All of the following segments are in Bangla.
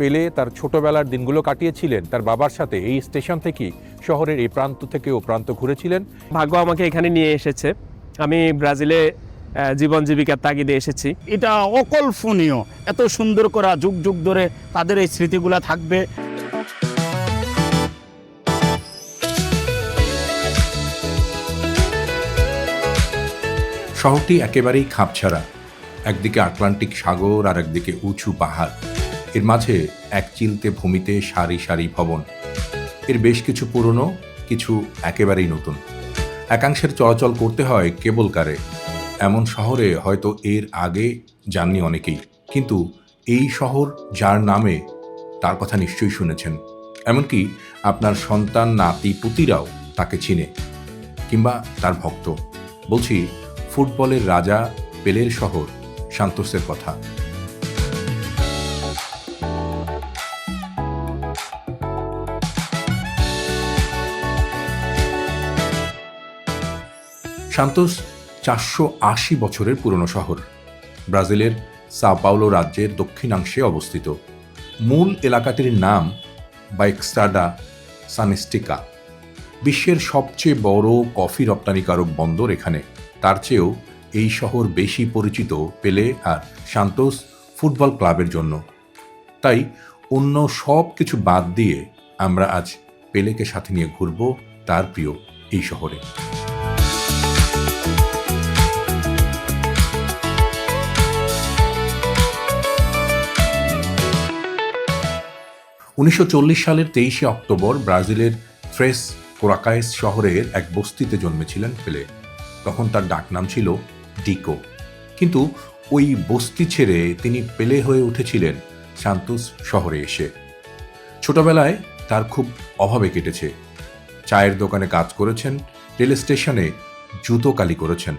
পেলে তার ছোটবেলার দিনগুলো কাটিয়েছিলেন তার বাবার সাথে এই স্টেশন থেকেই শহরের এই প্রান্ত থেকে ও প্রান্ত ঘুরেছিলেন। ভাগ্য আমাকে এখানে নিয়ে এসেছে। আমি ব্রাজিলে জীবন জীবিকার তাগিদে এসেছি। এটা অকল্পনীয়। এত সুন্দর করা যুগ যুগ ধরে তাদের এই স্মৃতিগুলা থাকবে। শহরটি একেবারেই খাপছাড়া। একদিকে আটলান্টিক সাগর আর একদিকে উঁচু পাহাড়। এর মাঝে এক চিলতে ভূমিতে সারি সারি ভবন। এর বেশ কিছু পুরনো, কিছু একেবারেই নতুন। একাংশের চলাচল করতে হয় কেবল কারে। এমন শহরে হয়তো এর আগে যাননি অনেকেই। কিন্তু এই শহর যার নামে তার কথা নিশ্চয়ই শুনেছেন। এমনকি আপনার সন্তান, নাতি, পুতিরাও তাকে চিনে। কিংবা তার ভক্ত। বলছি, ফুটবলের রাজা, পেলের শহর, সান্তোসের কথা। সান্তোস চারশো আশি বছরের পুরনো শহর। ব্রাজিলের সা পাউলো রাজ্যের দক্ষিণাংশে অবস্থিত। মূল এলাকাটির নাম বাইকস্টাডা সানেস্টিকা। বিশ্বের সবচেয়ে বড় কফি রপ্তানিকারক বন্দর এখানে। তার চেয়েও এই শহর বেশি পরিচিত পেলে আর সান্তোস ফুটবল ক্লাবের জন্য। তাই অন্য সব কিছু বাদ দিয়ে আমরা আজ পেলেকে সাথে নিয়ে ঘুরব তার প্রিয় এই শহরে। উনিশশো চল্লিশ সালের তেইশে অক্টোবর ব্রাজিলের থ্রেস কোরাকাইস শহরের এক বস্তিতে জন্মেছিলেন পেলে। তখন তার ডাকনাম ছিল ডিকো। কিন্তু ওই বস্তি ছেড়ে তিনি পেলে হয়ে উঠেছিলেন সান্তোস শহরে এসে। ছোটবেলায় তার খুব অভাবে কেটেছে। চায়ের দোকানে কাজ করেছেন, রেল স্টেশনে জুতো কালি করেছেন।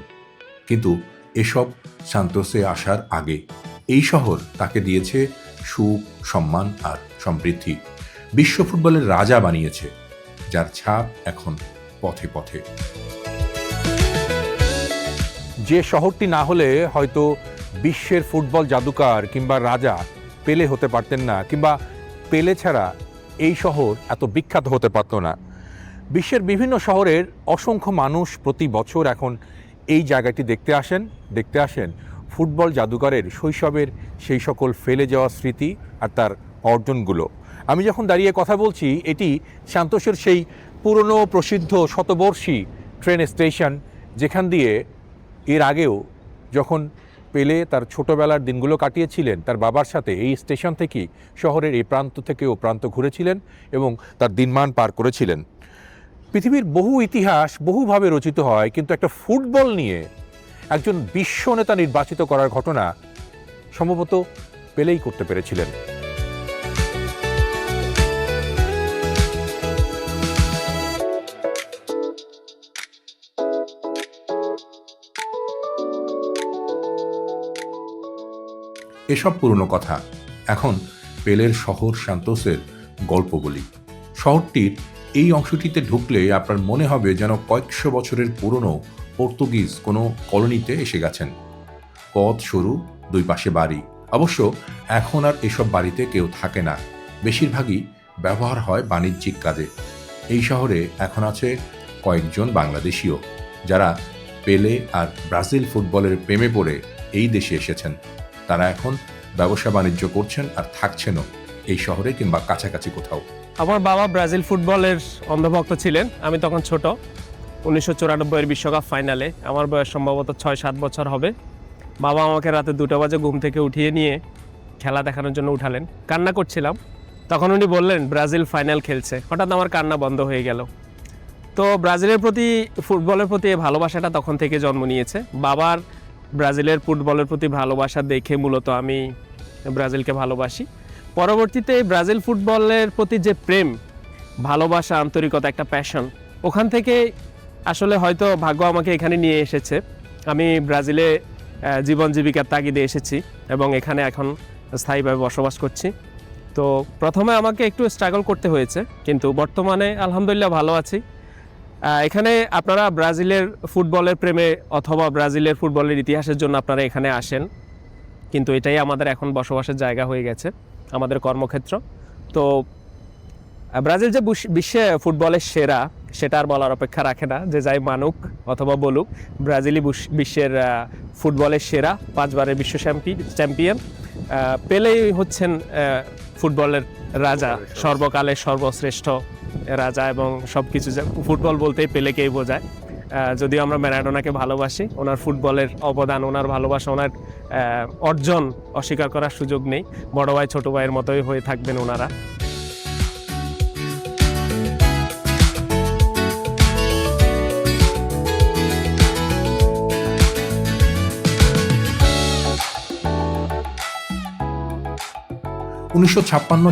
কিন্তু এসব সান্তোসে আসার আগে এই শহর তাকে দিয়েছে সুখ, সম্মান আর সমৃদ্ধি বিশ্ব ফুটবলের রাজা বানিয়েছে, যার ছাপ এখন পথে পথে। যে শহরটি না হলে হয়তো বিশ্বের ফুটবল জাদুকার কিংবা রাজা পেলে হতে পারতেন না, কিংবা পেলে ছাড়া এই শহর এত বিখ্যাত হতে পারত না। বিশ্বের বিভিন্ন শহরের অসংখ্য মানুষ প্রতি বছর এখন এই জায়গাটি দেখতে আসেন দেখতে আসেন ফুটবল জাদুকরের শৈশবের সেই সকল ফেলে যাওয়া স্মৃতি আর তার অর্জনগুলো। আমি যখন দাঁড়িয়ে কথা বলছি, এটি সান্তোষের সেই পুরনো প্রসিদ্ধ শতবর্ষী ট্রেন স্টেশন, যেখান দিয়ে এর আগেও যখন পেলে তার ছোটবেলার দিনগুলো কাটিয়েছিলেন, তার বাবার সাথে এই স্টেশন থেকেই শহরের এই প্রান্ত থেকে ও প্রান্ত ঘুরেছিলেন এবং তার দিনমান পার করেছিলেন। পৃথিবীর বহু ইতিহাস বহুভাবে রচিত হয়, কিন্তু একটা ফুটবল নিয়ে একজন বিশ্ব নেতা নির্বাচিত করার ঘটনা সম্ভবত পেলেই করতে পেরেছিলেন। এসব পুরনো কথা, এখন পেলের শহর সান্তোসের গল্প বলি। শহরটির এই অংশটিতে ঢুকলে আপনার মনে হবে যেন কয়েকশো বছরের পুরনো পর্তুগিজ কোনো কলোনিতে এসে গেছেন। পথ সরু দুই পাশে বাড়ি। অবশ্য এখন আর এসব বাড়িতে কেউ থাকে না। বেশিরভাগই ব্যবহার হয় বাণিজ্যিক কাজে। এই শহরে এখন আছে কয়েকজন বাংলাদেশীয় যারা পেলে আর ব্রাজিল ফুটবলের প্রেমে পড়ে এই দেশে এসেছেন। তারা এখন ব্যবসা বাণিজ্য করছেন আর থাকছেনও এই শহরে কিংবা কাছাকাছি কোথাও। আমার বাবা ব্রাজিল ফুটবলের অন্ধভক্ত ছিলেন, আমি তখন ছোট। উনিশশো চুরানব্বইয়ের বিশ্বকাপ ফাইনালে। আমার বয়স সম্ভবত ছয় সাত বছর হবে। বাবা আমাকে রাতে দুটো বাজে ঘুম থেকে উঠিয়ে নিয়ে খেলা দেখানোর জন্য উঠালেন। কান্না করছিলাম। তখন উনি বললেন, ব্রাজিল ফাইনাল খেলছে। হঠাৎ আমার কান্না বন্ধ হয়ে গেল। তো ব্রাজিলের প্রতি, ফুটবলের প্রতি এই ভালোবাসাটা তখন থেকে জন্ম নিয়েছে। বাবার ব্রাজিলের ফুটবলের প্রতি ভালোবাসা দেখে মূলত আমি ব্রাজিলকে ভালোবাসি। পরবর্তীতে ব্রাজিল ফুটবলের প্রতি যে প্রেম, ভালোবাসা, আন্তরিকতা, একটা প্যাশন ওখান থেকে আসলে হয়তো ভাগ্য আমাকে এখানে নিয়ে এসেছে। আমি ব্রাজিলে জীবন জীবিকার তাগিদে এসেছি এবং এখানে এখন স্থায়ীভাবে বসবাস করছি। তো প্রথমে আমাকে একটু স্ট্রাগল করতে হয়েছে, কিন্তু বর্তমানে আলহামদুলিল্লাহ ভালো আছি। এখানে আপনারা ব্রাজিলের ফুটবলের প্রেমে অথবা ব্রাজিলের ফুটবলের ইতিহাসের জন্য আপনারা এখানে আসেন। কিন্তু এটাই আমাদের এখন বসবাসের জায়গা হয়ে গেছে, আমাদের কর্মক্ষেত্র। তো ব্রাজিল যে বিশ্বে ফুটবলের সেরা সেটা আর বলার অপেক্ষা রাখে না যে যাই মানুক অথবা বলুক ব্রাজিলই বিশ্বের ফুটবলের সেরা পাঁচবারের বিশ্ব চ্যাম্পি- চ্যাম্পিয়ন। পেলেই হচ্ছেন ফুটবলের রাজা সর্বকালের সর্বশ্রেষ্ঠ রাজা এবং সব কিছু ফুটবল বলতেই পেলেকেই বোঝায়। যদিও আমরা ম্যারাডোনাকে ভালোবাসি ওনার ফুটবলের অবদান ওনার ভালোবাসা ওনার অর্জন অস্বীকার করার সুযোগ নেই। বড় ভাই ছোটো ভাইয়ের মতোই হয়ে থাকবেন ওনারা। উনিশশো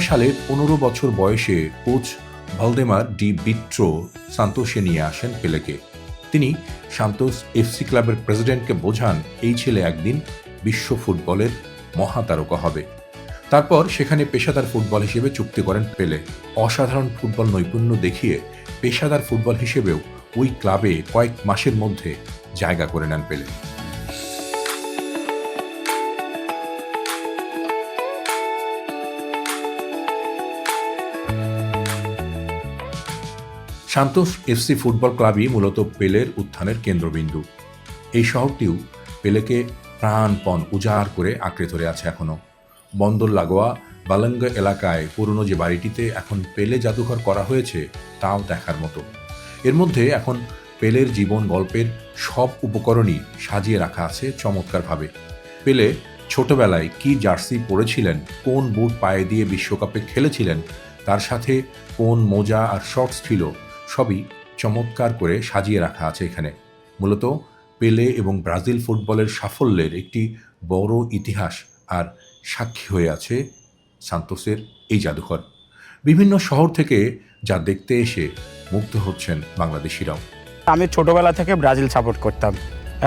সালে পনেরো বছর বয়সে কোচ ভলদেমার ডি বিট্রো সান্তোসে নিয়ে আসেন পেলেকে। তিনি সান্তোস এফসি ক্লাবের প্রেসিডেন্টকে বোঝান, এই ছেলে একদিন বিশ্ব ফুটবলের মহাতারকা হবে। তারপর সেখানে পেশাদার ফুটবল হিসেবে চুক্তি করেন পেলে। অসাধারণ ফুটবল নৈপুণ্য দেখিয়ে পেশাদার ফুটবল হিসেবেও ওই ক্লাবে কয়েক মাসের মধ্যে জায়গা করে নেন পেলে। সান্তোস এফসি ফুটবল ক্লাবই মূলত পেলের উত্থানের কেন্দ্রবিন্দু। এই শহরটিও পেলেকে প্রাণপণ উজাড় করে আঁকড়ে ধরে আছে এখনও। বন্দর লাগোয়া বালঙ্গ এলাকায় পুরনো যে বাড়িটিতে এখন পেলে জাদুঘর করা হয়েছে, তাও দেখার মতো। এর মধ্যে এখন পেলের জীবন গল্পের সব উপকরণই সাজিয়ে রাখা আছে চমৎকারভাবে। পেলে ছোটবেলায় কি জার্সি পরেছিলেন, কোন বুট পায়ে দিয়ে বিশ্বকাপে খেলেছিলেন, তার সাথে কোন মোজা আর শর্টস ছিল সবই চমৎকার করে সাজিয়ে রাখা আছে এখানে। মূলত পেলে এবং ব্রাজিল ফুটবলের সাফল্যের একটি বড় ইতিহাস আর সাক্ষী হয়ে আছে সান্তোসের এই জাদুঘর। বিভিন্ন শহর থেকে যা দেখতে এসে মুগ্ধ হচ্ছেন বাংলাদেশিরাও। আমি ছোটবেলা থেকে ব্রাজিল সাপোর্ট করতাম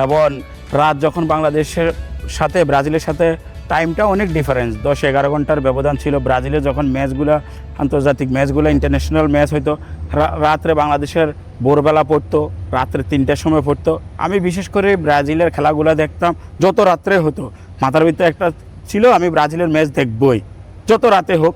এবং রাত যখন বাংলাদেশের সাথে, ব্রাজিলের সাথে টাইমটা অনেক ডিফারেন্স দশ এগারো ঘণ্টার ব্যবধান ছিল ব্রাজিলে যখন ম্যাচগুলো, আন্তর্জাতিক ম্যাচগুলো ইন্টারন্যাশনাল ম্যাচ হইতো রাত্রে বাংলাদেশের ভোরবেলা পড়তো, রাত্রে তিনটার সময় পড়তো। আমি বিশেষ করে ব্রাজিলের খেলাগুলো দেখতাম, যত রাত্রে হতো, মাথার ভিতরে একটা ছিল, আমি ব্রাজিলের ম্যাচ দেখবই। যত রাতে হোক,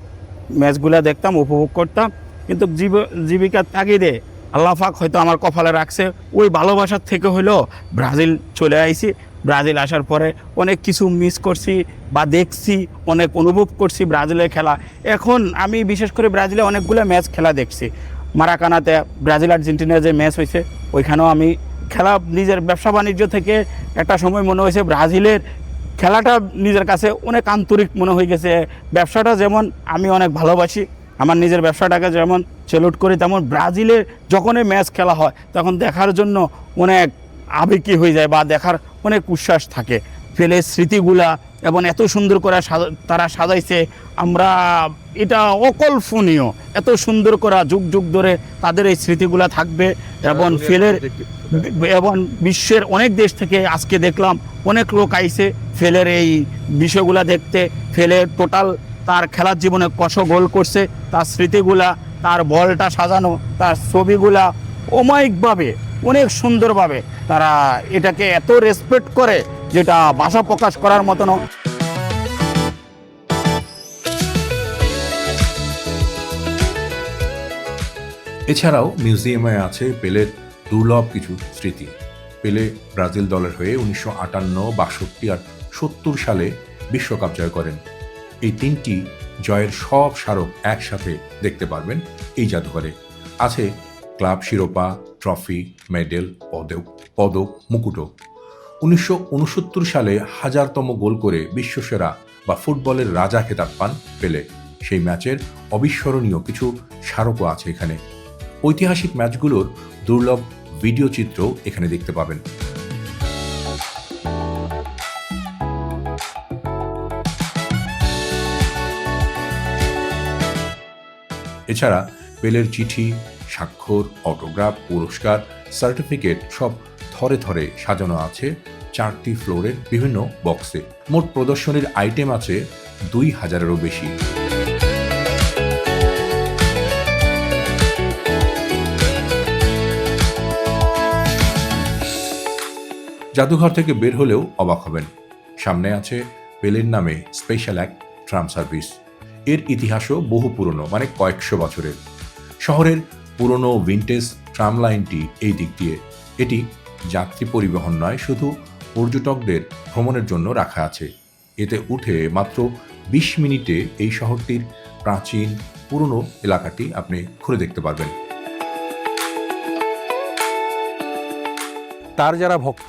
ম্যাচগুলো দেখতাম, উপভোগ করতাম, কিন্তু জীব, জীবিকার তাগিদে আল্লাহ পাক হয়তো আমার কপালে রাখছে, ওই ভালোবাসার থেকে হইলেও ব্রাজিল চলে আইছি। ব্রাজিল আসার পরে অনেক কিছু মিস করছি বা দেখছি, অনেক অনুভব করছি ব্রাজিলের খেলা। এখন আমি বিশেষ করে ব্রাজিলে অনেকগুলো ম্যাচ খেলা দেখছি। মারাকানাতে ব্রাজিল আর্জেন্টিনার যে ম্যাচ হয়েছে, ওইখানেও আমি খেলা নিজের ব্যবসা বাণিজ্য থেকে একটা সময় মনে হয়েছে ব্রাজিলের খেলাটা নিজের কাছে অনেক আন্তরিক মনে হয়ে গেছে। ব্যবসাটা যেমন আমি অনেক ভালোবাসি, আমার নিজের ব্যবসাটাকে যেমন সেলুট করি, তেমন ব্রাজিলের যখনই ম্যাচ খেলা হয়, তখন দেখার জন্য অনেক আবেগী হয়ে যায় বা দেখার অনেক উচ্ছ্বাস থাকে। ফেলে স্মৃতিগুলা এবং এত সুন্দর করে সাজা- তারা সাজাইছে আমরা এটা অকল্পনীয়। এত সুন্দর করা যুগ যুগ ধরে তাদের এই স্মৃতিগুলা থাকবে এবং ফেলের এবং বিশ্বের অনেক দেশ থেকে আজকে দেখলাম অনেক লোক আইছে ফেলের এই বিষয়গুলা দেখতে। ফেলের টোটাল তার খেলার জীবনে কষ গোল করছে তার স্মৃতিগুলা তার বলটা সাজানো তার ছবিগুলা অমায়িকভাবে অনেক সুন্দরভাবে তারা এটাকে এত রেসপেক্ট করে যেটা ভাষা প্রকাশ করার মতো না এছাড়াও মিউজিয়ামে আছে পেলের দুর্লভ কিছু স্মৃতি। পেলে ব্রাজিল দলের হয়ে উনিশশো আটান্ন, বাষট্টি আর সত্তর সালে বিশ্বকাপ জয় করেন। এই তিনটি জয়ের সব স্মারক একসাথে দেখতে পারবেন এই জাদুঘরে। আছে ক্লাব শিরোপা ট্রফি, মেডেল, পদক পদক মুকুটও উনিশশো উনসত্তর সালে হাজারতম গোল করে বিশ্বসেরা বা ফুটবলের রাজা খেতাব পান পেলে। সেই ম্যাচের অবিস্মরণীয় কিছু স্মারকও আছে এখানে। ঐতিহাসিক ম্যাচগুলোর দুর্লভ ভিডিও চিত্র এখানে দেখতে পাবেন। এছাড়া পেলের চিঠি স্বাক্ষর অটোগ্রাফ পুরস্কার সার্টিফিকেট সব থরে থরে সাজানো আছে চারটি ফ্লোরের বিভিন্ন বক্সে। মোট প্রদর্শনীর আইটেম আছে দুই হাজারেরও বেশি। জাদুঘর থেকে বের হলেও অবাক হবেন। সামনে আছে পেলের নামে স্পেশাল এক ট্রাম সার্ভিস এর ইতিহাসও বহু পুরনো মানে কয়েকশো বছরের। শহরের পুরনো ভিন্টেজ ট্রাম লাইনটি এই দিক দিয়ে। এটি যাত্রী পরিবহন নয়, শুধু পর্যটকদের ভ্রমণের জন্য রাখা আছে। এতে উঠে মাত্র বিশ মিনিটে এই শহরটির প্রাচীন, পুরনো এলাকাটি আপনি ঘুরে দেখতে পারবেন। তার যারা ভক্ত,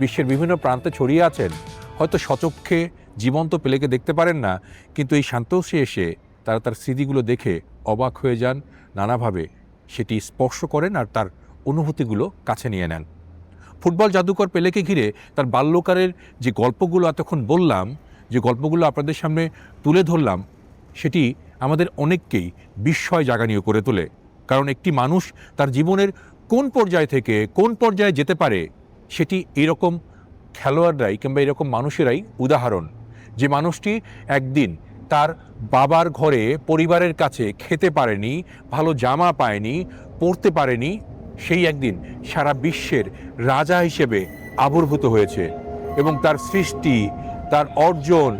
বিশ্বের বিভিন্ন প্রান্তে ছড়িয়ে আছেন, হয়তো সচক্ষে জীবন্ত পেলেকে দেখতে পারেন না, কিন্তু এই শান্তোষে এসে তারা তার স্মৃতিগুলো দেখে অবাক হয়ে যান, নানাভাবে সেটি স্পর্শ করেন আর তার অনুভূতিগুলো কাছে নিয়ে নেন। ফুটবল জাদুকর পেলেকে ঘিরে তার বাল্যকারের যে গল্পগুলো এতক্ষণ বললাম, যে গল্পগুলো আপনাদের সামনে তুলে ধরলাম, সেটি আমাদের অনেককেই বিস্ময় জাগানীয় করে তোলে। কারণ একটি মানুষ তার জীবনের কোন পর্যায় থেকে কোন পর্যায়ে যেতে পারে, সেটি এরকম খেলোয়াড়রাই কিংবা এরকম মানুষেরাই উদাহরণ। যে মানুষটি একদিন তার বাবার ঘরে পরিবারের কাছে খেতে পারেনি, ভালো জামা পায়নি, পরতে পারেনি, সেই একদিন সারা বিশ্বের রাজা হিসেবে আবির্ভূত হয়েছে এবং তার সৃষ্টি, তার অর্জন,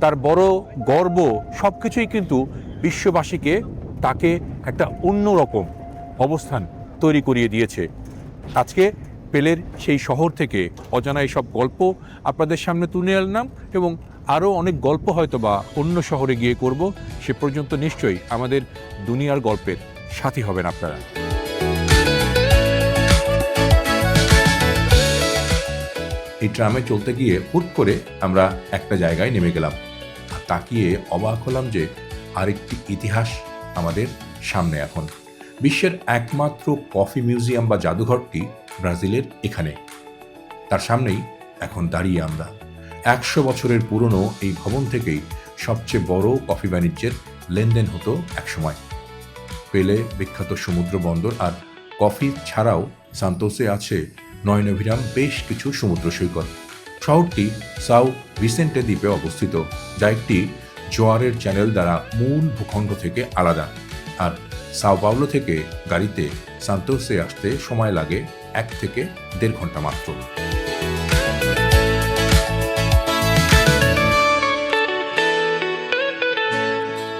তার বড় গর্ব সব কিছুই কিন্তু বিশ্ববাসীকে তাকে একটা অন্যরকম অবস্থান তৈরি করিয়ে দিয়েছে। আজকে পেলের সেই শহর থেকে অজানা এই সব গল্প আপনাদের সামনে তুলে আনলাম এবং আরও অনেক গল্প হয়তো বা অন্য শহরে গিয়ে করব, সে পর্যন্ত নিশ্চয়ই আমাদের দুনিয়ার গল্পের সাথী হবেন আপনারা। এই ট্রামে চলতে গিয়ে হুট করে আমরা একটা জায়গায় নেমে গেলাম। আর তাকিয়ে অবাক হলাম যে আরেকটি ইতিহাস আমাদের সামনে এখন। বিশ্বের একমাত্র কফি মিউজিয়াম বা জাদুঘরটি ব্রাজিলের এখানে। তার সামনেই এখন দাঁড়িয়ে আমরা। একশো বছরের পুরনো এই ভবন থেকেই সবচেয়ে বড় কফি বাণিজ্যের লেনদেন হতো একসময়। পেলে বিখ্যাত সমুদ্র বন্দর আর কফি ছাড়াও সান্তোসে আছে নয়নভিরাম বেশ কিছু সমুদ্র সৈকত। শহরটি সাউ ভিসেন্টে দ্বীপে অবস্থিত, যা একটি জোয়ারের চ্যানেল দ্বারা মূল ভূখণ্ড থেকে আলাদা। আর সাও পাওলো থেকে গাড়িতে সান্তোসে আসতে সময় লাগে এক থেকে দেড় ঘণ্টা মাত্র।